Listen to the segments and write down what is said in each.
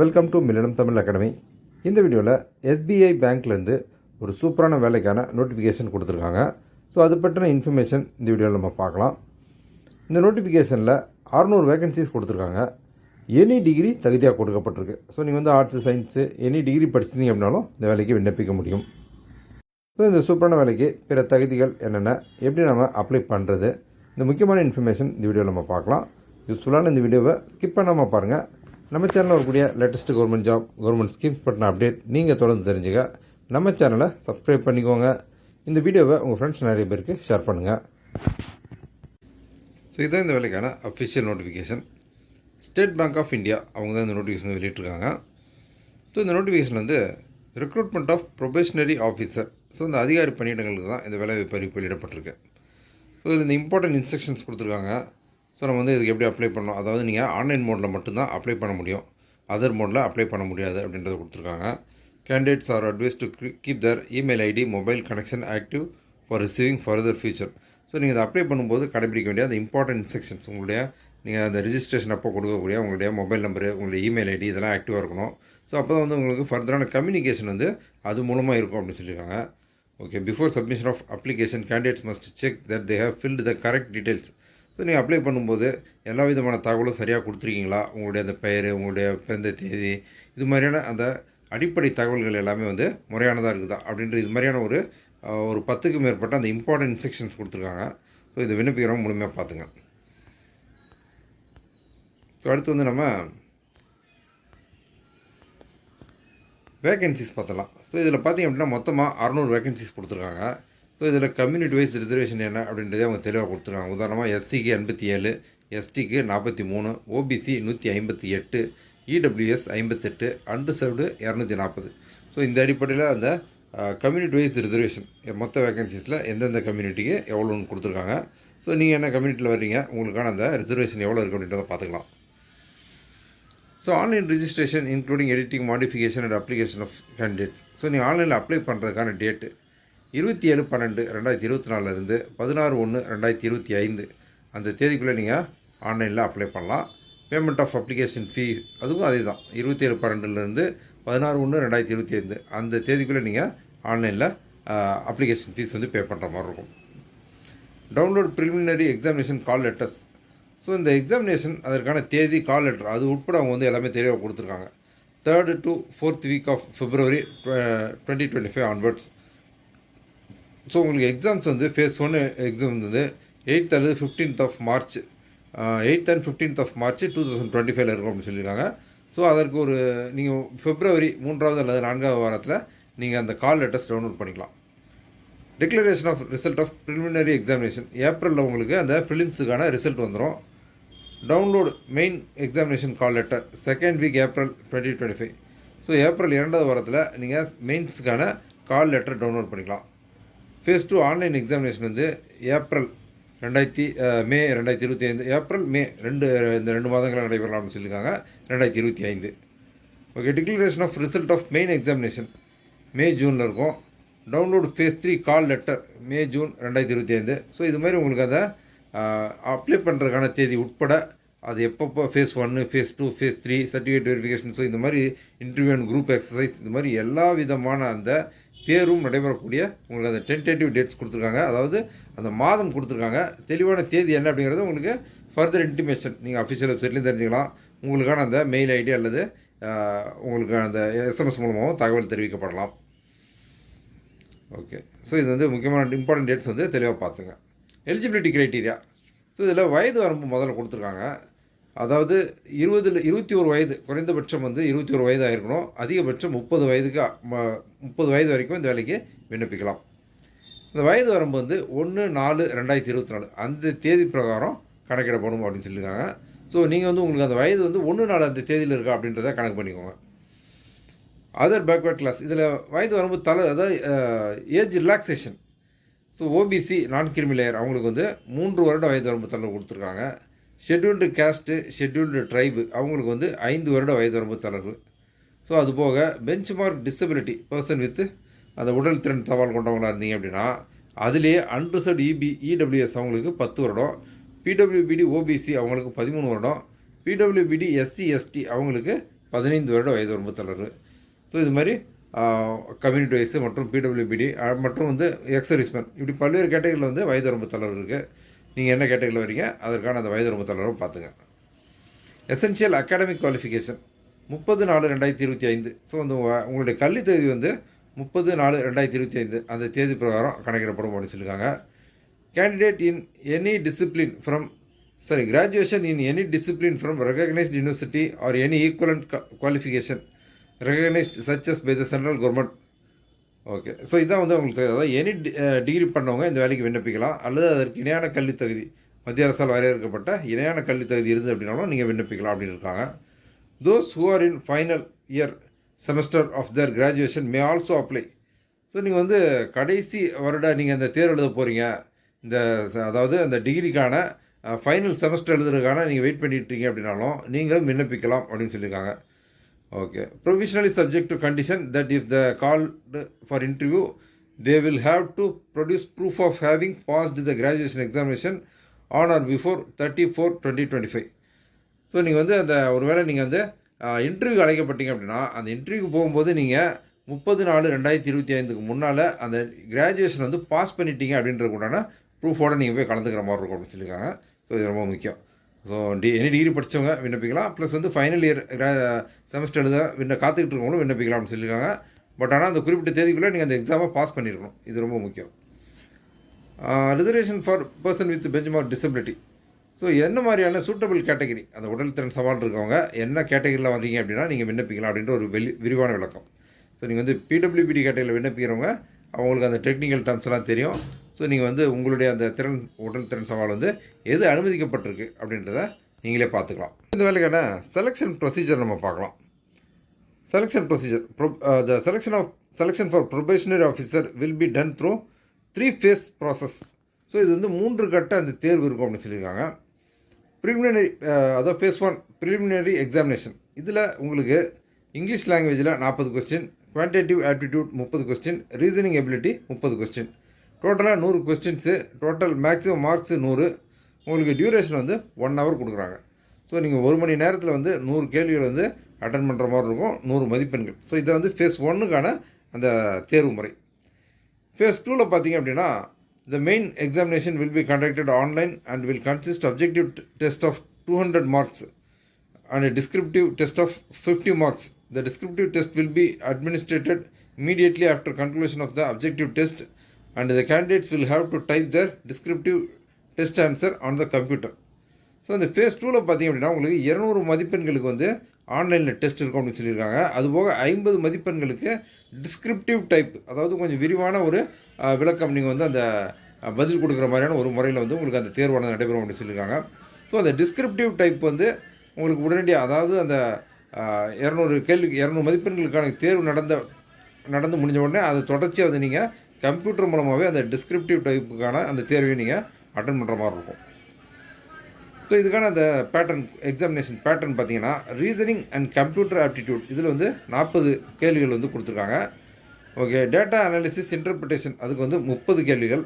Welcome to மில்லனம் Tamil academy இந்த வீடியோவில் எஸ்பிஐ பேங்க்லேருந்து ஒரு சூப்பரான வேலைக்கான நோட்டிஃபிகேஷன் கொடுத்துருக்காங்க. ஸோ அது பற்றின இன்ஃபர்மேஷன் இந்த வீடியோவில் நம்ம பார்க்கலாம். இந்த நோட்டிஃபிகேஷனில் அறநூறு வேகன்சிஸ் கொடுத்துருக்காங்க. எனி டிகிரி தகுதியாக கொடுக்கப்பட்டிருக்கு. ஸோ நீங்கள் வந்து ஆர்ட்ஸு சயின்ஸு எனி டிகிரி படிச்சிருந்தீங்க அப்படின்னாலும் இந்த வேலைக்கு விண்ணப்பிக்க முடியும். ஸோ இந்த சூப்பரான வேலைக்கு பிற தகுதிகள் என்னென்ன எப்படி நம்ம அப்ளை பண்ணுறது இந்த முக்கியமான இன்ஃபர்மேஷன் இந்த வீடியோவில் நம்ம பார்க்கலாம். யூஸ்ஃபுல்லான இந்த வீடியோவை ஸ்கிப் பண்ணாமல் பாருங்கள் நம்ம சேனலில் வரக்கூடிய latest government job government schemes பற்றின அப்டேட் நீங்கள் தொடர்ந்து தெரிஞ்சுக்க நம்ம சேனலை சப்ஸ்கிரைப் பண்ணிக்கோங்க. இந்த வீடியோவை உங்கள் ஃப்ரெண்ட்ஸ் நிறைய பேருக்கு ஷேர் பண்ணுங்கள் ஸோ இதுதான் இந்த வேலைக்கான official notification State Bank of India அவங்க தான் இந்த நோட்டிஃபிகேஷன் வெளியிட்டிருக்காங்க. ஸோ இந்த நோட்டிஃபிகேஷன் வந்து recruitment of probationary officer so இந்த அதிகாரி பணியிடங்களுக்கு தான் இந்த வேலை வாய்ப்பு அறிவிப்பு வெளியிடப்பட்டிருக்கு. ஸோ இதில் இந்த இம்பார்ட்டன்ட் இன்ஸ்ட்ரக்ஷன்ஸ் கொடுத்துருக்காங்க. ஸோ நம்ம வந்து இதுக்கு எப்படி அப்ளை பண்ணணும்? அதாவது நீங்கள் ஆன்லைன் மோடில் மட்டும்தான் அப்ளை பண்ண முடியும். அதர் மோடில் அப்ளை பண்ண முடியாது அப்படின்றத கொடுத்துருக்காங்க. Candidates are advised to keep their email ID mobile connection active for receiving further future so நீங்கள் அதை அப்ளை பண்ணும்போது கடைபிடிக்க வேண்டிய அந்த இம்பார்ட்டன்ட் இன்ஸ்ட்ரக்ஷன்ஸ் உங்களுடைய நீங்கள் அந்த ரிஜிஸ்ட்ரேஷன் அப்போ கொடுக்கக்கூடிய உங்களுடைய மொபைல் நம்பரு உங்களுடைய இமெயில் ஐடி இதெல்லாம் ஆக்டிவாக இருக்கணும். ஸோ அப்போ தான் வந்து உங்களுக்கு ஃபர்தரான கம்யூனிகேஷன் வந்து அது மூலமாக இருக்கும் அப்படின்னு சொல்லியிருக்காங்க. Okay before submission of application candidates must check that they have filled the correct details so நீங்கள் அப்ளை பண்ணும்போது எல்லா விதமான தகவலும் சரியாக கொடுத்துருக்கீங்களா? உங்களுடைய அந்த பெயர் உங்களுடைய பிறந்த தேதி இது மாதிரியான அந்த அடிப்படை தகவல்கள் எல்லாமே வந்து முறையானதாக இருக்குதா? அப்படின்ற இது மாதிரியான ஒரு ஒரு பத்துக்கு மேற்பட்ட அந்த இம்பார்ட்டன்ட் இன்ஸ்ட்ரக்ஷன்ஸ் கொடுத்துருக்காங்க. ஸோ இதை விண்ணப்பிக்கிறவங்க முழுமையாக பார்த்துங்க ஸோ அடுத்து வந்து நம்ம வேகன்சிஸ் பார்த்தலாம் ஸோ இதில் பார்த்தீங்க அப்படின்னா மொத்தமாக அறநூறு வேகன்சிஸ் கொடுத்துருக்காங்க. ஸோ இதில் கம்யூனிட்டி வைஸ் ரிசர்வேஷன் என்ன அப்படின்றதே அவங்க தெளிவாக கொடுத்துருக்காங்க. உதாரணமாக எஸ்சிக்கு எண்பத்தி ஏழு எஸ்டிக்கு நாற்பத்தி மூணு ஓபிசி நூற்றி ஐம்பத்தி எட்டு இடபிள்யூஎஸ் ஐம்பத்தெட்டு அன்ரிசர்வ்டு இரநூத்தி நாற்பது. ஸோ இந்த அடிப்படையில் அந்த கம்யூனிட்டி வைஸ் ரிசர்வேஷன் மொத்த வேகன்சிஸில் எந்தெந்த கம்யூனிட்டிக்கு எவ்வளோன்னு கொடுத்துருக்காங்க. ஸோ நீங்கள் என்ன கம்யூனிட்டியில் வர்றீங்க உங்களுக்கான அந்த ரிசர்வேஷன் எவ்வளோ இருக்குது அப்படின்றத பார்த்துக்கலாம். So online registration including editing modification and application of candidates so நீங்கள் ஆன்லைனில் அப்ளை பண்ணுறதுக்கான டேட்டு இருபத்தி ஏழு பன்னெண்டு ரெண்டாயிரத்தி இருபத்தி நாலுலேருந்து பதினாறு ஒன்று ரெண்டாயிரத்தி இருபத்தி ஐந்து. அந்த தேதிக்குள்ளே நீங்கள் ஆன்லைனில் அப்ளை பண்ணலாம். பேமெண்ட் ஆஃப் அப்ளிகேஷன் ஃபீ அதுவும் அதே தான் இருபத்தி ஏழு பன்னெண்டுலேருந்து பதினாறு ஒன்று ரெண்டாயிரத்தி இருபத்தி ஐந்து. அந்த தேதிக்குள்ளே நீங்கள் ஆன்லைனில் அப்ளிகேஷன் ஃபீஸ் வந்து பே பண்ணுற மாதிரி இருக்கும். Download preliminary examination call letters so இந்த எக்ஸாமினேஷன் அதற்கான தேதி கால் லெட்டர் அது உட்பட அவங்க வந்து எல்லாமே தெளிவாக கொடுத்துருக்காங்க. Third to fourth week of February twenty twenty five onwards so உங்களுக்கு எக்ஸாம்ஸ் வந்து ஃபேஸ் ஒன் எக்ஸாம் வந்து எயித் அல்லது fifteenth of March eighth and fifteenth of March two thousand twenty ஃபைவ்ல இருக்கும் அப்படின்னு சொல்லியிருக்காங்க. ஸோ அதற்கு ஒரு நீங்கள் பிப்ரவரி மூன்றாவது அல்லது நான்காவது வாரத்தில் நீங்கள் அந்த கால் லெட்டர்ஸ் டவுன்லோட் பண்ணிக்கலாம். Declaration of result of preliminary examination ஏப்ரலில் உங்களுக்கு அந்த ப்ரிலிம்ஸுக்கான ரிசல்ட் வந்துடும் download main examination call letter second week April twenty twenty five so April இரண்டாவது வாரத்தில் நீங்கள் மெயின்ஸுக்கான கால் லெட்டர் டவுன்லோட் பண்ணிக்கலாம். ஃபேஸ் டூ ஆன்லைன் எக்ஸாமினேஷன் வந்து ஏப்ரல் ரெண்டாயிரத்தி மே ரெண்டாயிரத்தி இருபத்தி ஐந்து ஏப்ரல் மே ரெண்டு இந்த ரெண்டு மாதங்களில் நடைபெறலாம்னு சொல்லியிருக்காங்க. ரெண்டாயிரத்தி இருபத்தி ஐந்து. Okay declaration of result of main examination May ஜூனில் இருக்கும். Download phase three call letter May June ரெண்டாயிரத்தி இருபத்தி ஐந்து. ஸோ இது மாதிரி உங்களுக்கு அதை அப்ளை பண்ணுறதுக்கான தேதி உட்பட அது எப்பப்போ ஃபேஸ் ஒன்று phase two phase three certificate verification so இந்த மாதிரி இன்டர்வியூ அண்ட் குரூப் எக்ஸசைஸ் இந்த மாதிரி எல்லா விதமான அந்த தேர்வும் நடைபெறக்கூடிய உங்களுக்கு அந்த டென்டேட்டிவ் டேட்ஸ் கொடுத்துருக்காங்க. அதாவது அந்த மாதம் கொடுத்துருக்காங்க. தெளிவான தேதி என்ன அப்படிங்கிறது உங்களுக்கு ஃபர்தர் இன்டிமேஷன் நீங்கள் அஃபிஷியல் வெப்சைட்லேயும் தெரிஞ்சுக்கலாம். உங்களுக்கான அந்த மெயில் ஐடி அல்லது உங்களுக்கான உங்களுக்கு அந்த எஸ்எம்எஸ் மூலமாகவும் தகவல் தெரிவிக்கப்படலாம். ஓகே ஸோ இது வந்து முக்கியமான இம்பார்ட்டன்ட் டேட்ஸ் வந்து தெளிவாக பார்த்துங்க. எலிஜிபிலிட்டி க்ரைட்டீரியா ஸோ இதில் வயது வரம்பு முதல்ல கொடுத்துருக்காங்க. அதாவது இருபதில் இருபத்தி ஒரு வயது குறைந்தபட்சம் வந்து இருபத்தி ஒரு வயது ஆயிருக்கணும் அதிகபட்சம் முப்பது வயதுக்கு ம- முப்பது வயது வரைக்கும் இந்த வேலைக்கு விண்ணப்பிக்கலாம். இந்த வயது வரம்பு வந்து ஒன்று நாலு ரெண்டாயிரத்தி இருபத்தி நாலு. அந்த தேதி பிரகாரம் கணக்கிடப்படும் அப்படின்னு சொல்லியிருக்காங்க. ஸோ நீங்கள் வந்து உங்களுக்கு அந்த வயது வந்து ஒன்று நாலு அந்த தேதியில் இருக்கா அப்படின்றத கணக்கு பண்ணிக்கோங்க. அதர் பேக்வேர்ட் கிளாஸ் இதில் வயது வரம்பு தலை அதாவது ஏஜ் ரிலாக்ஸேஷன் ஸோ ஓபிசி நான் கிரிமி லேயர் அவங்களுக்கு வந்து மூன்று வருட வயது வரம்பு தலை கொடுத்துருக்காங்க. ஷெட்யூல்டு கேஸ்ட்டு ஷெட்யூல்டு ட்ரைபு அவங்களுக்கு வந்து ஐந்து வருட வயது வரம்பு தளர்வு. ஸோ அது போக benchmark disability person with அந்த உடல் திறன் சவால் கொண்டவங்களாக இருந்தீங்க அப்படின்னா அதுலேயே அன்ரிசர்வ் இபி இடபிள்யூஎஸ் அவங்களுக்கு பத்து வருடம் பிடபிள்யூபிடி ஓபிசி அவங்களுக்கு பதிமூணு வருடம் பிடபிள்யூபிடி எஸ்சி எஸ்டி அவங்களுக்கு பதினைந்து வருட வயது வரம்பு தளர்வு. ஸோ இது மாதிரி கம்யூனிட்டி வைஸு மற்றும் பிடபிள்யூபிடி மற்றும் வந்து எக்ஸர்வீஸ்மேன் இப்படி பல்வேறு கேட்டகரியில் வந்து வயது வரம்பு தளர்வு இருக்குது நீங்கள் என்ன கேட்டகரியில் வரீங்க? அதற்கான அந்த வயது ரொம்ப தளர்வை பார்த்துங்க. எசென்ஷியல் அகாடமிக் குவாலிஃபிகேஷன் முப்பது நாலு ரெண்டாயிரத்தி இருபத்தி ஐந்து. ஸோ வந்து உங்களுடைய கல்வி தேதி வந்து முப்பது நாலு ரெண்டாயிரத்தி இருபத்தி ஐந்து. அந்த தேதி பிரகாரம் கணக்கிடப்படும் அப்படின்னு சொல்லியிருக்காங்க. Candidate in any discipline from sorry graduation in any discipline from recognised university or any equivalent qualification recognised such as by the central government okay so இதான் வந்து உங்களுக்கு அதாவது எனி டிகிரி uh, பண்ணவங்க இந்த வேலைக்கு விண்ணப்பிக்கலாம். அல்லது அதற்கு இணையான கல்வி தகுதி மத்திய அரசால் வரையறுக்கப்பட்ட இணையான கல்வி தகுதி இருந்து அப்படின்னாலும் நீங்கள் விண்ணப்பிக்கலாம் அப்படின்னு இருக்காங்க. Those who are in final year semester of their graduation may also apply so நீங்கள் வந்து கடைசி வருட நீங்கள் அந்த தேர்வு எழுத போகிறீங்க இந்த அதாவது அந்த டிகிரிக்கான ஃபைனல் செமஸ்டர் எழுதுறதுக்கான நீங்கள் வெயிட் பண்ணிட்டு இருக்கீங்க அப்படின்னாலும் நீங்கள் விண்ணப்பிக்கலாம் அப்படின்னு சொல்லியிருக்காங்க. Okay provisionally subject to condition that if the called for interview they will have to produce proof of having passed the graduation examination on or before thirty four twenty twenty five so நீங்கள் வந்து அந்த ஒருவேளை நீங்கள் வந்து interview அழைக்கப்பட்டீங்க அப்படின்னா அந்த இன்டர்வியூக்கு போகும்போது நீங்கள் முப்பது நாலு ரெண்டாயிரத்தி இருபத்தி ஐந்துக்கு முன்னால் அந்த கிராஜுவேஷன் வந்து பாஸ் பண்ணிட்டீங்க அப்படின்றது உண்டான ப்ரூஃபோடு நீங்கள் போய் கலந்துக்கிற மாதிரி இருக்கும் அப்படின்னு சொல்லியிருக்காங்க. ஸோ இது ரொம்ப முக்கியம். ஸோ டி எனி டிகிரி படித்தவங்க விண்ணப்பிக்கலாம். ப்ளஸ் வந்து ஃபைனல் இயர் செமஸ்டர் எழுத விண்ண காத்துக்கிட்டு இருக்கவங்களும் விண்ணப்பிக்கலாம் அப்படின்னு சொல்லியிருக்காங்க. பட் ஆனால் அந்த குறிப்பிட்ட தேதிக்குள்ளே நீங்கள் அந்த எக்ஸாமை பாஸ் பண்ணியிருக்கணும் இது ரொம்ப முக்கியம். Reservation for person with benchmark disability so என்ன மாதிரியான சூட்டபிள் கேட்டகரி அந்த உடல் திறன் சவால் இருக்கவங்க என்ன கேட்டகரியில் வர்றீங்க அப்படின்னா நீங்கள் விண்ணப்பிக்கலாம் அப்படின்ற ஒரு வெளி விரிவான விளக்கம். ஸோ நீங்கள் வந்து பிடபிள்யூபிடி கேட்டகரியில் விண்ணப்பிக்கிறவங்க அவங்களுக்கு அந்த டெக்னிக்கல் டேர்ம்ஸ்லாம் தெரியும். ஸோ நீங்கள் வந்து உங்களுடைய அந்த திறன் உடல் திறன் சவால் வந்து எது அனுமதிக்கப்பட்டிருக்கு அப்படின்றத நீங்களே பார்த்துக்கலாம். இந்த வேலைக்கான செலெக்ஷன் ப்ரொசீஜர் நம்ம பார்க்கலாம். Selection procedure the selection of selection for probationary officer will be done through three phase process so இது வந்து மூன்று கட்ட அந்த தேர்வு இருக்கும் அப்படின்னு சொல்லியிருக்காங்க. ப்ரிலிமினரி uh, அதாவது ஃபேஸ் ஒன் ப்ரிலிமினரி எக்ஸாமினேஷன் இதில் உங்களுக்கு இங்கிலீஷ் லாங்குவேஜில் நாற்பது கொஸ்டின் குவான்டிட்டிவ் ஆப்டிடியூட் முப்பது கொஸ்டின் ரீசனிங் எபிலிட்டி முப்பது கொஸ்டின் டோட்டலாக நூறு கொஸ்டின்ஸு டோட்டல் மேக்ஸிமம் மார்க்ஸு நூறு உங்களுக்கு டியூரேஷன் வந்து ஒன் ஹவர் கொடுக்குறாங்க ஸோ நீங்கள் ஒரு மணி நேரத்தில் வந்து நூறு கேள்விகள் வந்து அட்டன் பண்ணுற மாதிரி இருக்கும் நூறு மதிப்பெண்கள் ஸோ இதை வந்து ஃபேஸ் ஒன்னுக்கான அந்த தேர்வு முறை ஃபேஸ் டூவில் பார்த்தீங்க அப்படின்னா the main examination will be conducted online and will consist objective test of two hundred marks and descriptive test of fifty marks the descriptive test will be administrated immediately after conclusion of the objective test and the candidates will have to type their descriptive test answer on the computer. So இந்த phase டூவில் பார்த்தீங்க அப்படின்னா உங்களுக்கு இரநூறு மதிப்பெண்களுக்கு வந்து ஆன்லைனில் test இருக்கும் அப்படின்னு சொல்லியிருக்காங்க. அதுபோக ஐம்பது மதிப்பெண்களுக்கு டிஸ்கிரிப்டிவ் டைப் அதாவது கொஞ்சம் விரிவான ஒரு விளக்கம் நீங்கள் வந்து அந்த பதில் கொடுக்குற மாதிரியான ஒரு முறையில் வந்து உங்களுக்கு அந்த தேர்வானது நடைபெறும் அப்படின்னு சொல்லியிருக்காங்க. ஸோ அந்த டிஸ்கிரிப்டிவ் டைப் வந்து உங்களுக்கு உடனடியாக அதாவது அந்த இரநூறு கேள்வி இரநூறு மதிப்பெண்களுக்கான தேர்வு நடந்த நடந்து முடிஞ்ச உடனே அதை தொடர்ச்சியாக வந்து நீங்கள் கம்ப்யூட்டர் மூலமாகவே அந்த டிஸ்கிரிப்டிவ் டைப்புக்கான அந்த தேர்வையும் நீங்கள் அட்டன் பண்ணுற மாதிரி இருக்கும். ஸோ இதுக்கான அந்த பேட்டர்ன் எக்ஸாமினேஷன் பேட்டர்ன் பார்த்தீங்கன்னா ரீசனிங் அண்ட் கம்ப்யூட்டர் ஆப்டிடியூட் இதில் வந்து நாற்பது கேள்விகள் வந்து கொடுத்துருக்காங்க. ஓகே டேட்டா அனாலிசிஸ் இன்டர்பிரிட்டேஷன் அதுக்கு வந்து முப்பது கேள்விகள்.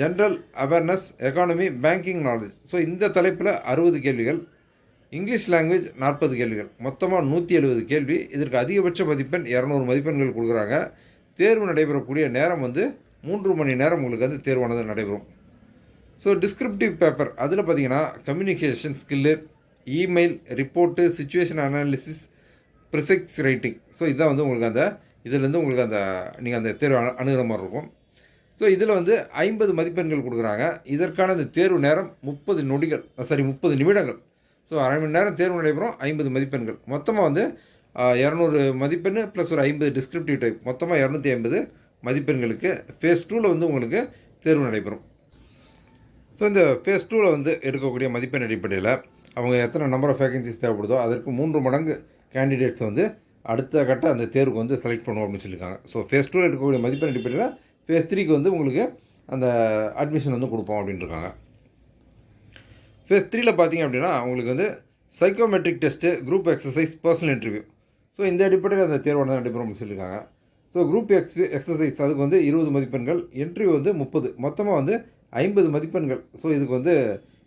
General awareness economy banking knowledge so இந்த தலைப்பில் அறுபது கேள்விகள். இங்கிலீஷ் லாங்குவேஜ் நாற்பது கேள்விகள். மொத்தமாக நூற்றி எழுபது கேள்வி. இதற்கு அதிகபட்ச மதிப்பெண் இரநூறு மதிப்பெண்கள் கொடுக்குறாங்க. தேர்வு நடைபெறக்கூடிய நேரம் வந்து மூன்று மணி நேரம் உங்களுக்கு வந்து தேர்வானது நடைபெறும். ஸோ டிஸ்கிரிப்டிவ் பேப்பர் அதில் பார்த்தீங்கன்னா communication skill email report situation analysis precis writing so இதுதான் வந்து உங்களுக்கு அந்த இதுலேருந்து உங்களுக்கு அந்த நீங்கள் அந்த தேர்வு அணுகிற மாதிரி இருக்கும். ஸோ இதில் வந்து ஐம்பது மதிப்பெண்கள் கொடுக்குறாங்க. இதற்கான இந்த தேர்வு நேரம் முப்பது நொடிகள் சாரி முப்பது நிமிடங்கள். ஸோ அரை மணி நேரம் தேர்வு நடைபெறும் ஐம்பது மதிப்பெண்கள். மொத்தமாக வந்து இரநூறு மதிப்பெண் ப்ளஸ் ஒரு ஐம்பது டிஸ்கிரிப்டிவ் டைப் மொத்தமாக இரநூத்தி ஐம்பது மதிப்பெண்களுக்கு ஃபேஸ் டூவில் வந்து உங்களுக்கு தேர்வு நடைபெறும். ஸோ இந்த ஃபேஸ் டூவில் வந்து எடுக்கக்கூடிய மதிப்பெண் அடிப்படையில் அவங்க எத்தனை நம்பர் ஆஃப் வேகன்சிஸ் தேவைப்படுதோ அதற்கு மூன்று மடங்கு கேண்டிடேட்ஸ் வந்து அடுத்த கட்ட அந்த தேர்வுக்கு வந்து செலக்ட் பண்ணுவோம் அப்படின்னு சொல்லியிருக்காங்க. ஸோ ஃபேஸ் டூவில் எடுக்கக்கூடிய மதிப்பெண் அடிப்படையில் ஃபேஸ் த்ரீக்கு வந்து உங்களுக்கு அந்த அட்மிஷன் வந்து கொடுப்போம் அப்படின்னு இருக்காங்க ஃபேஸ் த்ரீயில் பார்த்தீங்க அப்படின்னா உங்களுக்கு வந்து psychometric test group exercise personal interview so இந்த அடிப்படையில் அந்த தேர்வானது நடைபெறும் சொல்லியிருக்காங்க ஸோ குரூப் எக்ஸ் எக்ஸசைஸ் அதுக்கு வந்து இருபது மதிப்பெண்கள் என்ட்ரி வந்து முப்பது மொத்தமாக வந்து ஐம்பது மதிப்பெண்கள் ஸோ இதுக்கு வந்து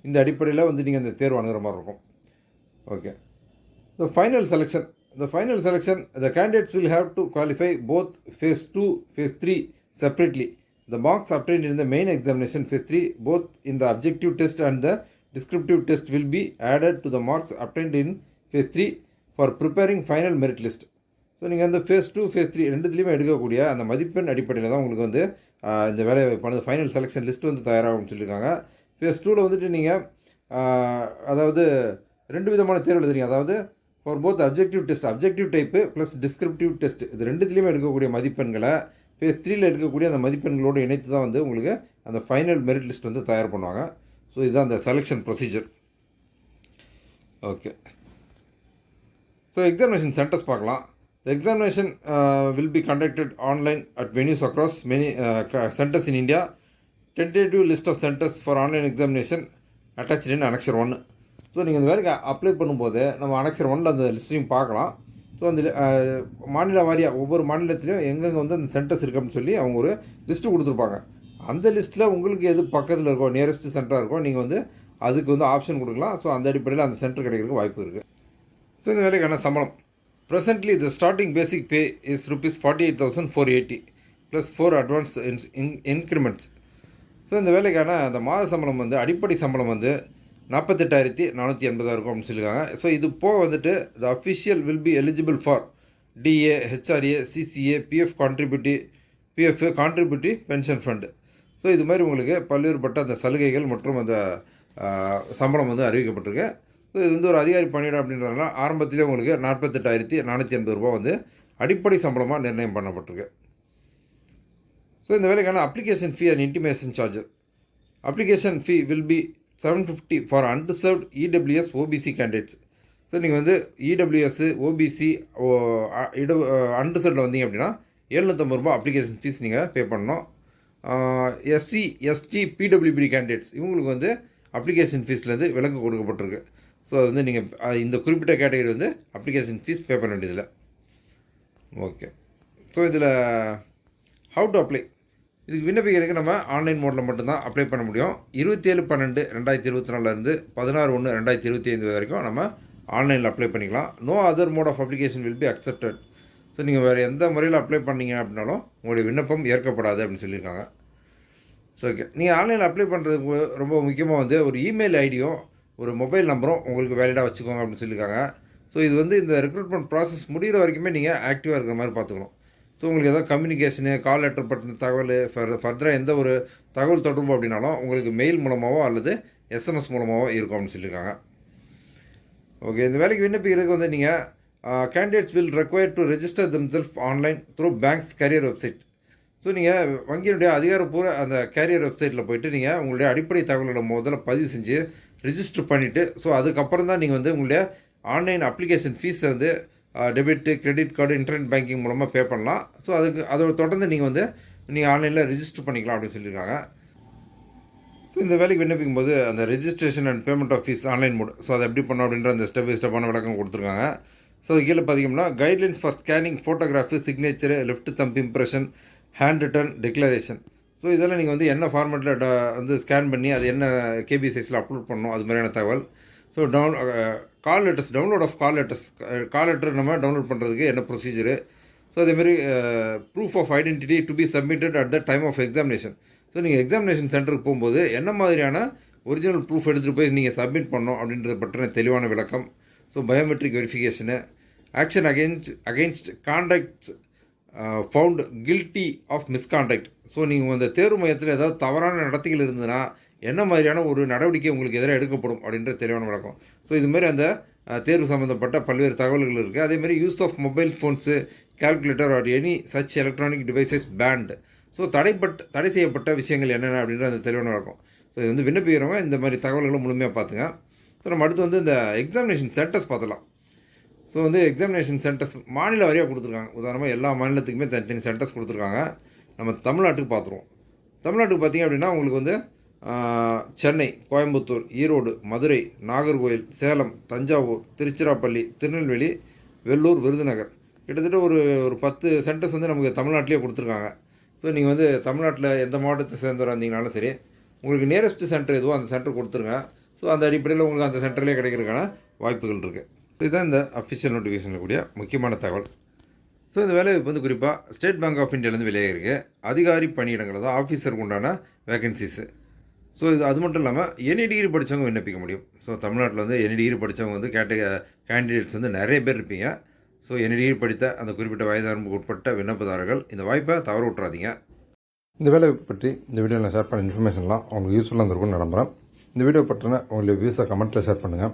இந்த அடிப்படையில் வந்து நீங்கள் அந்த தேர்வு அணுகிற மாதிரி இருக்கும் okay the final selection the final selection the candidates will have to qualify both phase two phase three separately the marks obtain in the main examination phase three both in the objective test and the descriptive test will be added to the marks obtained in phase three for preparing final merit list so நீங்கள் அந்த phase two phase three ரெண்டுத்துலேயுமே எடுக்கக்கூடிய அந்த மதிப்பெண் அடிப்படையில் தான் உங்களுக்கு வந்து இந்த வேலை வாய்ப்பானது ஃபைனல் செலெக்ஷன் லிஸ்ட் வந்து தயாராகும்னு சொல்லியிருக்காங்க. ஃபேஸ் டூவில் வந்துட்டு நீங்கள் அதாவது ரெண்டு விதமான தேர்வு எழுதுறீங்க. அதாவது for both objective test objective type plus descriptive test இது ரெண்டுத்துலேயுமே எடுக்கக்கூடிய மதிப்பெண்களை ஃபேஸ் த்ரீயில் எடுக்கக்கூடிய அந்த மதிப்பெண்களோடு இணைத்து தான் வந்து உங்களுக்கு அந்த ஃபைனல் மெரிட் லிஸ்ட் வந்து தயார் பண்ணுவாங்க. ஸோ இதுதான் அந்த selection procedure okay so examination centres பார்க்கலாம். The examination uh, will be conducted online at venues across many uh, ca- centers in India. Tentative list of centers for online examination attached in Annexure 1. So நீங்கள் இந்த வேலைக்கு apply பண்ணும்போது நம்ம annexure ஒன்ல அந்த லிஸ்ட்டையும் பார்க்கலாம். So அந்த uh, மாநில வாரியாக ஒவ்வொரு மாநிலத்திலையும் எங்கெங்கே வந்து அந்த சென்டர்ஸ் இருக்கு அப்படின்னு சொல்லி அவங்க ஒரு லிஸ்ட்டு கொடுத்துருப்பாங்க. அந்த லிஸ்ட்டில் உங்களுக்கு எது பக்கத்தில் இருக்கோ நியரஸ்ட் சென்டராக இருக்கோ நீங்கள் வந்து அதுக்கு வந்து ஆப்ஷன் கொடுக்கலாம். ஸோ அந்த அடிப்படையில் அந்த சென்டர் கிடைக்கிறதுக்கு வாய்ப்பு இருக்குது ஸோ இந்த வேலைக்கான சம்பளம். Presently the starting basic pay is rupees forty eight thousand four eighty plus four advance in increments so இந்த வேலைக்கான அந்த மாத சம்பளம் வந்து அடிப்படை சம்பளம் வந்து நாற்பத்தெட்டாயிரத்தி நானூற்றி எண்பதாக இருக்கும் அப்படின்னு சொல்லியிருக்காங்க ஸோ இது போக வந்துட்டு the official will be eligible for DA HRA CCA PF contributive PF contributive pension fund so இது மாதிரி உங்களுக்கு பல்வேறுபட்ட அந்த சலுகைகள் மற்றும் அந்த சம்பளம் வந்து அறிவிக்கப்பட்டிருக்கு. இது வந்து ஒரு அதிகாரி பணியிடம் அப்படின்றதுனால ஆரம்பத்திலே உங்களுக்கு நாற்பத்தெட்டாயிரத்தி நானூற்றி எண்பது ரூபா வந்து அடிப்படை சம்பளமாக நிர்ணயம் பண்ணப்பட்டிருக்கு. ஸோ இந்த வேலைக்கான application fee and intimation charge application fee will be seven fifty for unreserved EWS OBC candidates so நீங்கள் வந்து இடபிள்யூஎஸ்ஸு ஓபிசி இட அன்ரிசர்வ்டில் வந்தீங்க அப்படின்னா எழுநூற்றம்பது ரூபா அப்ளிகேஷன் ஃபீஸ் நீங்கள் பே பண்ணணும். எஸ்சி எஸ்டி பிடபிள்யூபி கேண்டிடேட்ஸ் இவங்களுக்கு வந்து அப்ளிகேஷன் ஃபீஸ்லேருந்து விலக்கு கொடுக்கப்பட்டிருக்கு. ஸோ அது வந்து நீங்கள் இந்த குறிப்பிட்ட கேட்டகரி வந்து அப்ளிகேஷன் ஃபீஸ் பே பண்ண வேண்டியதில்லை. ஓகே ஸோ இதில் ஹவு டு அப்ளை இதுக்கு விண்ணப்பிக்கிறதுக்கு நம்ம ஆன்லைன் மோடில் மட்டும்தான் அப்ளை பண்ண முடியும். இருபத்தி ஏழு பன்னெண்டு ரெண்டாயிரத்தி இருபத்தி நாலுலேருந்து பதினாறு ஒன்று ரெண்டாயிரத்தி இருபத்தி ஐந்து வரைக்கும் நம்ம ஆன்லைனில் அப்ளை பண்ணிக்கலாம். No other mode of application will be accepted so நீங்கள் வேறு எந்த முறையில் அப்ளை பண்ணீங்க அப்படின்னாலும் உங்களுடைய விண்ணப்பம் ஏற்கப்படாது அப்படின்னு சொல்லியிருக்காங்க. ஸோ ஓகே நீங்கள் ஆன்லைனில் அப்ளை பண்ணுறதுக்கு ரொம்ப முக்கியமாக வந்து ஒரு இமெயில் ஐடியும் ஒரு மொபைல் நம்பரும் உங்களுக்கு வேலிடாக வச்சுக்கோங்க அப்படின்னு சொல்லியிருக்காங்க. ஸோ இது வந்து இந்த ரெக்ரூட்மெண்ட் ப்ராசஸ் முடிகிற வரைக்குமே நீங்கள் ஆக்டிவாக இருக்கிற மாதிரி பார்த்துக்கணும். ஸோ உங்களுக்கு ஏதாவது கம்யூனிகேஷனு கால் லெட்டர் பற்றின தகவல் ஃபர்தராக எந்த ஒரு தகவல் தொடர்பு அப்படின்னாலும் உங்களுக்கு மெயில் மூலமாகவோ அல்லது எஸ்எம்எஸ் மூலமாகவோ இருக்கும் அப்படின்னு சொல்லியிருக்காங்க. ஓகே இந்த வேலைக்கு விண்ணப்பிக்கிறதுக்கு வந்து நீங்கள் candidates will require to register them self online through banks career website so நீங்கள் வங்கியினுடைய அதிகாரப்பூர்வ அந்த கேரியர் வெப்சைட்டில் போயிட்டு நீங்கள் உங்களுடைய அடிப்படை தகவல்களை முதல்ல பதிவு செஞ்சு ரிஜிஸ்டர் பண்ணிவிட்டு ஸோ அதுக்கப்புறம் தான் நீங்கள் வந்து உங்களுடைய ஆன்லைன் அப்ளிகேஷன் ஃபீஸை வந்து debit credit card internet banking மூலமாக பே பண்ணலாம். ஸோ அதுக்கு அதோட தொடர்ந்து நீங்கள் வந்து நீங்கள் ஆன்லைனில் ரிஜிஸ்டர் பண்ணிக்கலாம் அப்படின்னு சொல்லியிருக்காங்க. ஸோ இந்த வேலைக்கு விண்ணப்பிக்கும் போது அந்த registration and payment of fees online mode so அதை எப்படி பண்ணோம் அப்படின்ற அந்த ஸ்டெப் பை ஸ்டெப்பான விளக்கம் கொடுத்துருக்காங்க. ஸோ அது கீழே பார்த்தீங்கன்னா guidelines for scanning photography signature left thumb impression handwritten declaration so இதெல்லாம் நீங்கள் வந்து என்ன ஃபார்மேட்டில் வந்து ஸ்கேன் பண்ணி அது என்ன கேபி சைஸில் அப்லோட் பண்ணணும் அது மாதிரியான தகவல். So down call letters download of call letters call letter நம்ம டவுன்லோட் பண்ணுறதுக்கு என்ன ப்ரொசீஜரு ஸோ அதேமாரி proof of identity to be submitted at the time of examination so நீங்கள் எக்ஸாமினேஷன் சென்டருக்கு போகும்போது என்ன மாதிரியான ஒரிஜினல் ப்ரூஃப் எடுத்துகிட்டு போய் நீங்கள் சப்மிட் பண்ணணும் அப்படின்றத பற்றின தெளிவான விளக்கம். So biometric verification action against against contacts found guilty of misconduct so நீங்கள் அந்த தேர்வு மையத்தில் ஏதாவது தவறான நடத்தைகள் இருந்ததுன்னா என்ன மாதிரியான ஒரு நடவடிக்கை உங்களுக்கு எதிராக எடுக்கப்படும் அப்படின்ற தெளிவான வழக்கம் ஸோ இது மாதிரி அந்த uh, தேர்வு சம்மந்தப்பட்ட பல்வேறு தகவல்கள் இருக்குது அதேமாதிரி use of mobile phones calculator or any such electronic devices banned so தடைப்பட்ட தடை செய்யப்பட்ட விஷயங்கள் என்னென்ன அப்படின்ற அந்த தெளிவான வழக்கம் ஸோ இது வந்து விண்ணப்பிக்கிறவங்க இந்த மாதிரி தகவல்களை முழுமையாக பார்த்துங்க. ஸோ நம்ம அடுத்து வந்து இந்த எக்ஸாமினேஷன் சென்டர்ஸ் பார்த்தலாம் ஸோ வந்து எக்ஸாமினேஷன் சென்டர்ஸ் மாநில வாரியாக கொடுத்துருக்காங்க. உதாரணமாக எல்லா மாநிலத்துக்குமே தனித்தனி சென்டர்ஸ் கொடுத்துருக்காங்க. நம்ம தமிழ்நாட்டுக்கு பார்த்துருவோம். தமிழ்நாட்டுக்கு பார்த்தீங்க அப்படின்னா உங்களுக்கு வந்து சென்னை கோயம்புத்தூர் ஈரோடு மதுரை நாகர்கோவில் சேலம் தஞ்சாவூர் திருச்சிராப்பள்ளி திருநெல்வேலி வெள்ளூர் விருதுநகர். கிட்டத்தட்ட ஒரு ஒரு பத்து சென்டர்ஸ் வந்து நமக்கு தமிழ்நாட்டிலே கொடுத்துருக்காங்க. ஸோ நீங்கள் வந்து தமிழ்நாட்டில் எந்த மாவட்டத்தை சேர்ந்தவராக இருந்தீங்கனாலும் சரி உங்களுக்கு நியரஸ்ட் சென்டர் எதுவோ அந்த சென்டர் கொடுத்துருங்க. ஸோ அந்த அடிப்படையில் உங்களுக்கு அந்த சென்டர்லேயே கிடைக்கிறதுக்கான வாய்ப்புகள் இருக்குது இதுதான் இந்த அஃபிஷியல் நோட்டிஃபிகேஷனில் கூடிய முக்கியமான தகவல். ஸோ இந்த வேலைவாய்ப்பு வந்து குறிப்பாக ஸ்டேட் பேங்க் ஆஃப் இந்தியாவிலேருந்து வெளியாகிருக்கு அதிகாரி பணியிடங்கள் தான் ஆஃபீஸருக்கு உண்டான வேகன்சிஸு ஸோ இது அது மட்டும் இல்லாமல் எனி டிகிரி படித்தவங்க விண்ணப்பிக்க முடியும். ஸோ தமிழ்நாட்டில் வந்து எனி டிகிரி படித்தவங்க வந்து கேட்ட கேண்டிடேட்ஸ் வந்து நிறைய பேர் இருப்பீங்க. ஸோ எனி டிகிரி படித்த அந்த குறிப்பிட்ட வயதாரம்புக்கு உட்பட்ட விண்ணப்பதாரர்கள் இந்த வாய்ப்பை தவற விட்றாதீங்க இந்த வேலை பற்றி இந்த வீடியோவில் ஷேர் பண்ண இன்ஃபர்மேஷன்லாம் உங்களுக்கு யூஸ்ஃபுல்லாக இருந்திருக்கும்னு நம்புகிறேன் இந்த வீடியோ பற்றின உங்களுடைய வியூஸை கமெண்ட்டில் ஷேர் பண்ணுங்கள்